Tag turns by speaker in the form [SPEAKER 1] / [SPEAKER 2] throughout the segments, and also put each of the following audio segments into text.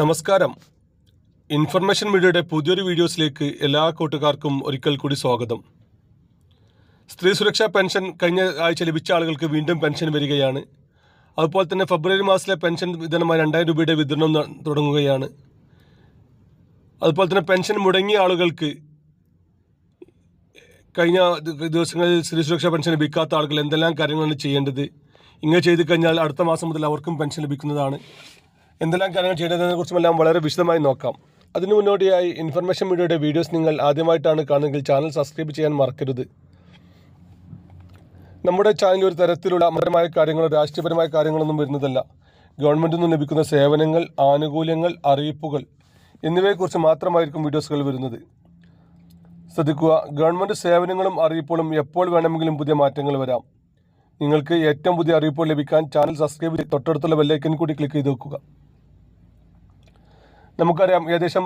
[SPEAKER 1] നമസ്കാരം. ഇൻഫർമേഷൻ മീഡിയയുടെ പുതിയൊരു വീഡിയോസിലേക്ക് എല്ലാ കൂട്ടുകാർക്കും ഒരിക്കൽ കൂടി സ്വാഗതം. സ്ത്രീ സുരക്ഷാ പെൻഷൻ കഴിഞ്ഞ ആഴ്ച ലഭിച്ച ആളുകൾക്ക് വീണ്ടും പെൻഷൻ വരികയാണ്. അതുപോലെ തന്നെ ഫെബ്രുവരി മാസത്തിലെ പെൻഷൻ വിതരണമായി രണ്ടായിരം രൂപയുടെ വിതരണം തുടങ്ങുകയാണ്. അതുപോലെ തന്നെ പെൻഷൻ മുടങ്ങിയ ആളുകൾക്ക് കഴിഞ്ഞ ദിവസങ്ങളിൽ സ്ത്രീ സുരക്ഷാ പെൻഷൻ ലഭിക്കാത്ത ആളുകൾ എന്തെല്ലാം കാര്യങ്ങളാണ് ചെയ്യേണ്ടത്? ഇങ്ങനെ ചെയ്തു കഴിഞ്ഞാൽ അടുത്ത മാസം മുതൽ അവർക്കും പെൻഷൻ ലഭിക്കുന്നതാണ്. എന്തെല്ലാം കാര്യങ്ങൾ ചെയ്യേണ്ടതിനെ കുറിച്ചുമെല്ലാം വളരെ വിശദമായി നോക്കാം. അതിനു മുന്നോടിയായി ഇൻഫർമേഷൻ മീഡിയയുടെ വീഡിയോസ് നിങ്ങൾ ആദ്യമായിട്ടാണ് കാണുന്നതെങ്കിൽ ചാനൽ സബ്സ്ക്രൈബ് ചെയ്യാൻ മറക്കരുത്. നമ്മുടെ ചാനൽ ഒരു തരത്തിലുള്ള മതപരമായ കാര്യങ്ങളോ രാഷ്ട്രീയപരമായ കാര്യങ്ങളൊന്നും വരുന്നതല്ല. ഗവൺമെന്റിൽ നിന്ന് ലഭിക്കുന്ന സേവനങ്ങൾ ആനുകൂല്യങ്ങൾ അറിയിപ്പുകൾ എന്നിവയെക്കുറിച്ച് മാത്രമായിരിക്കും വീഡിയോസുകൾ വരുന്നത്. ശ്രദ്ധിക്കുക ഗവൺമെന്റ് സേവനങ്ങളും അറിയിപ്പുകളും എപ്പോൾ വേണമെങ്കിലും പുതിയ മാറ്റങ്ങൾ വരാം. നിങ്ങൾക്ക് ഏറ്റവും പുതിയ അറിയിപ്പുകൾ ലഭിക്കാൻ ചാനൽ സബ്സ്ക്രൈബ് ചെയ്ത് തൊട്ടടുത്തുള്ള ബെല്ലൈക്കൻ കൂടി ക്ലിക്ക് ചെയ്ത് വെക്കുക. നമുക്കറിയാം ഏകദേശം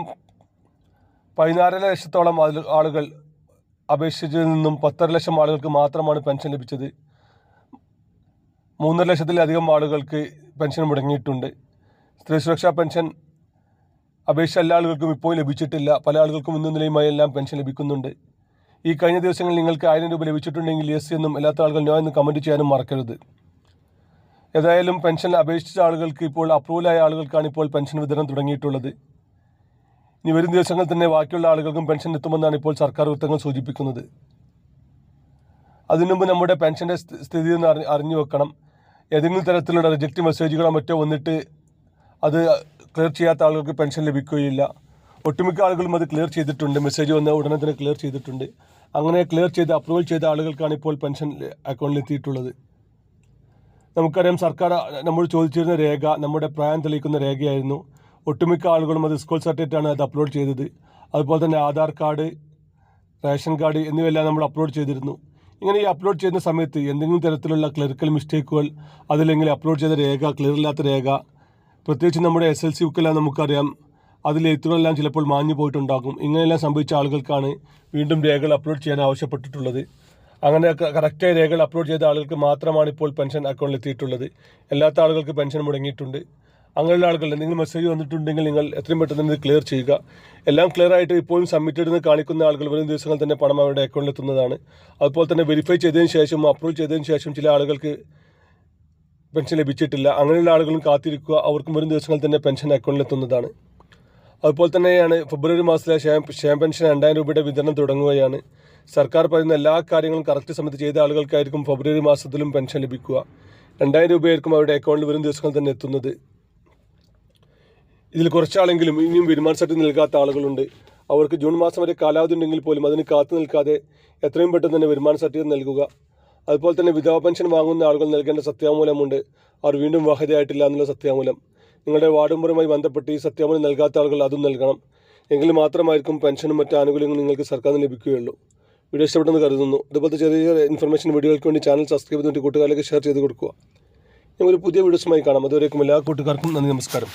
[SPEAKER 1] പതിനാറര ലക്ഷത്തോളം ആളുകൾ അപേക്ഷിച്ചതിൽ നിന്നും പത്തര ലക്ഷം ആളുകൾക്ക് മാത്രമാണ് പെൻഷൻ ലഭിച്ചത്. മൂന്നര ലക്ഷത്തിലധികം ആളുകൾക്ക് പെൻഷൻ മുടങ്ങിയിട്ടുണ്ട്. സ്ത്രീ സുരക്ഷാ പെൻഷൻ അപേക്ഷ എല്ലാ ആളുകൾക്കും ഇപ്പോൾ ലഭിച്ചിട്ടില്ല. പല ആളുകൾക്കും ഇന്നും നിലയുമായി എല്ലാം പെൻഷൻ ലഭിക്കുന്നുണ്ട്. ഈ കഴിഞ്ഞ ദിവസങ്ങളിൽ നിങ്ങൾക്ക് ആയിരം രൂപ ലഭിച്ചിട്ടുണ്ടെങ്കിൽ യെസ് എന്നും അല്ലാത്ത ആളുകൾ നോ എന്ന് കമന്റ് ചെയ്യാനും മറക്കരുത്. ഏതായാലും പെൻഷൻ അപേക്ഷിച്ച ആളുകൾക്ക് ഇപ്പോൾ അപ്രൂവലായ ആളുകൾക്കാണ് ഇപ്പോൾ പെൻഷൻ വിതരണം തുടങ്ങിയിട്ടുള്ളത്. ഇനി വരും ദിവസങ്ങളിൽ തന്നെ ബാക്കിയുള്ള ആളുകൾക്കും പെൻഷൻ എത്തുമെന്നാണ് ഇപ്പോൾ സർക്കാർ വൃത്തങ്ങൾ സൂചിപ്പിക്കുന്നത്. അതിനുമുമ്പ് നമ്മുടെ പെൻഷന്റെ സ്ഥി- സ്ഥിതി ഒന്ന് അറി അറിഞ്ഞു വെക്കണം. ഏതെങ്കിലും തരത്തിലുള്ള റിജക്റ്റ് മെസ്സേജുകളോ മറ്റോ വന്നിട്ട് അത് ക്ലിയർ ചെയ്യാത്ത ആളുകൾക്ക് പെൻഷൻ ലഭിക്കുകയില്ല. ഒട്ടുമിക്ക ആളുകളും അത് ക്ലിയർ ചെയ്തിട്ടുണ്ട്. മെസ്സേജ് വന്ന ഉടനെ തന്നെ ക്ലിയർ ചെയ്തിട്ടുണ്ട്. അങ്ങനെ ക്ലിയർ ചെയ്ത് അപ്രൂവൽ ചെയ്ത ആളുകൾക്കാണ് ഇപ്പോൾ പെൻഷൻ അക്കൗണ്ടിൽ എത്തിയിട്ടുള്ളത്. നമുക്കറിയാം സർക്കാർ നമ്മൾ ചോദിച്ചിരുന്ന രേഖ നമ്മുടെ പ്രായം തെളിയിക്കുന്ന രേഖയായിരുന്നു. ഒട്ടുമിക്ക ആളുകളും അത് സ്കൂൾ സർട്ടിഫിക്കറ്റാണ് അത് അപ്ലോഡ് ചെയ്തത്. അതുപോലെ തന്നെ ആധാർ കാർഡ് റേഷൻ കാർഡ് എന്നിവയെല്ലാം നമ്മൾ അപ്ലോഡ് ചെയ്തിരുന്നു. ഇങ്ങനെ ഈ അപ്ലോഡ് ചെയ്യുന്ന സമയത്ത് എന്തെങ്കിലും തരത്തിലുള്ള ക്ലറിക്കൽ മിസ്റ്റേക്കുകൾ അതില്ലെങ്കിൽ അപ്ലോഡ് ചെയ്ത രേഖ ക്ലിയർ ഇല്ലാത്ത രേഖ പ്രത്യേകിച്ച് നമ്മുടെ എസ് എൽ സി ബുക്കെല്ലാം നമുക്കറിയാം. എഴുത്തുകളെല്ലാം ചിലപ്പോൾ മാഞ്ഞു പോയിട്ടുണ്ടാകും. ഇങ്ങനെയെല്ലാം സംഭവിച്ച ആളുകൾക്കാണ് വീണ്ടും രേഖകൾ അപ്ലോഡ് ചെയ്യാൻ ആവശ്യപ്പെട്ടിട്ടുള്ളത്. അങ്ങനെ കറക്റ്റായ രേഖകൾ അപ്ലോഡ് ചെയ്ത ആളുകൾക്ക് മാത്രമാണ് ഇപ്പോൾ പെൻഷൻ അക്കൗണ്ടിൽ എത്തിയിട്ടുള്ളത്. അല്ലാത്ത ആളുകൾക്ക് പെൻഷൻ മുടങ്ങിയിട്ടുണ്ട്. അങ്ങനെയുള്ള ആളുകൾ എന്തെങ്കിലും മെസ്സേജ് വന്നിട്ടുണ്ടെങ്കിൽ നിങ്ങൾ എത്രയും പെട്ടെന്ന് ഇത് ക്ലിയർ ചെയ്യുക. എല്ലാം ക്ലിയർ ആയിട്ട് ഇപ്പോഴും സബ്മിറ്റ് എന്ന് കാണിക്കുന്ന ആളുകൾ വരും ദിവസങ്ങൾ തന്നെ പണം അവരുടെ അക്കൗണ്ടിൽ എത്തുന്നതാണ്. അതുപോലെ തന്നെ വെരിഫൈ ചെയ്തതിന് ശേഷം അപ്രൂവ് ചെയ്തതിന് ശേഷം ചില ആളുകൾക്ക് പെൻഷൻ ലഭിച്ചിട്ടില്ല. അങ്ങനെയുള്ള ആളുകളും കാത്തിരിക്കുക. അവർക്കും വരും ദിവസങ്ങളിൽ തന്നെ പെൻഷൻ അക്കൗണ്ടിൽ എത്തുന്നതാണ്. അതുപോലെ തന്നെയാണ് ഫെബ്രുവരി മാസത്തിലെ ക്ഷേമ ക്ഷേമ പെൻഷൻ രണ്ടായിരം രൂപയുടെ വിതരണം തുടങ്ങുകയാണ്. സർക്കാർ പറയുന്ന എല്ലാ കാര്യങ്ങളും കറക്റ്റ് സമയത്ത് ചെയ്ത ആളുകൾക്കായിരിക്കും ഫെബ്രുവരി മാസത്തിലും പെൻഷൻ ലഭിക്കുക. രണ്ടായിരം രൂപയായിരിക്കും അവരുടെ അക്കൗണ്ടിൽ വരും ദിവസങ്ങൾ തന്നെ എത്തുന്നത്. ഇതിൽ കുറച്ചാളെങ്കിലും ഇനിയും വരുമാന സർട്ടിഫിക്കറ്റ് നൽകാത്ത ആളുകളുണ്ട്. അവർക്ക് ജൂൺ മാസം വരെ കാലാവധി ഉണ്ടെങ്കിൽ പോലും അതിന് കാത്തു നിൽക്കാതെ എത്രയും പെട്ടെന്ന് തന്നെ വരുമാന സർട്ടിഫിക്കറ്റ് നൽകുക. അതുപോലെ തന്നെ വിധവ പെൻഷൻ വാങ്ങുന്ന ആളുകൾ നൽകേണ്ട സത്യാമൂലമുണ്ട്. അവർ വീണ്ടും വാഹതയായിട്ടില്ല എന്നുള്ള സത്യാമൂലം. നിങ്ങളുടെ വാർഡ് ബന്ധപ്പെട്ട് ഈ സത്യാമൂലം നൽകാത്ത ആളുകൾ അതും നൽകണം. എങ്കിൽ മാത്രമായിരിക്കും പെൻഷനും മറ്റ് ആനുകൂല്യങ്ങളും നിങ്ങൾക്ക് സർക്കാരിൽ നിന്ന് ലഭിക്കുകയുള്ളൂ. വീഡിയോ ഇഷ്ടപ്പെട്ടെന്ന് കരുതുന്നു. ഇതുപോലത്തെ ചെറിയ ചെറിയ ഇൻഫർമേഷൻ വീഡിയോകൾക്ക് വേണ്ടി ചാനൽ സബ്സ്ക്രൈബ് ചെയ്തിട്ട് കൂട്ടുകാരിലേക്ക് ഷെയർ ചെയ്ത് കൊടുക്കുക. ഒരു പുതിയ വീഡിയോസുമായി കാണാം. അതുവരേക്കും എല്ലാ കൂട്ടുകാർക്കും നന്ദി നമസ്കാരം.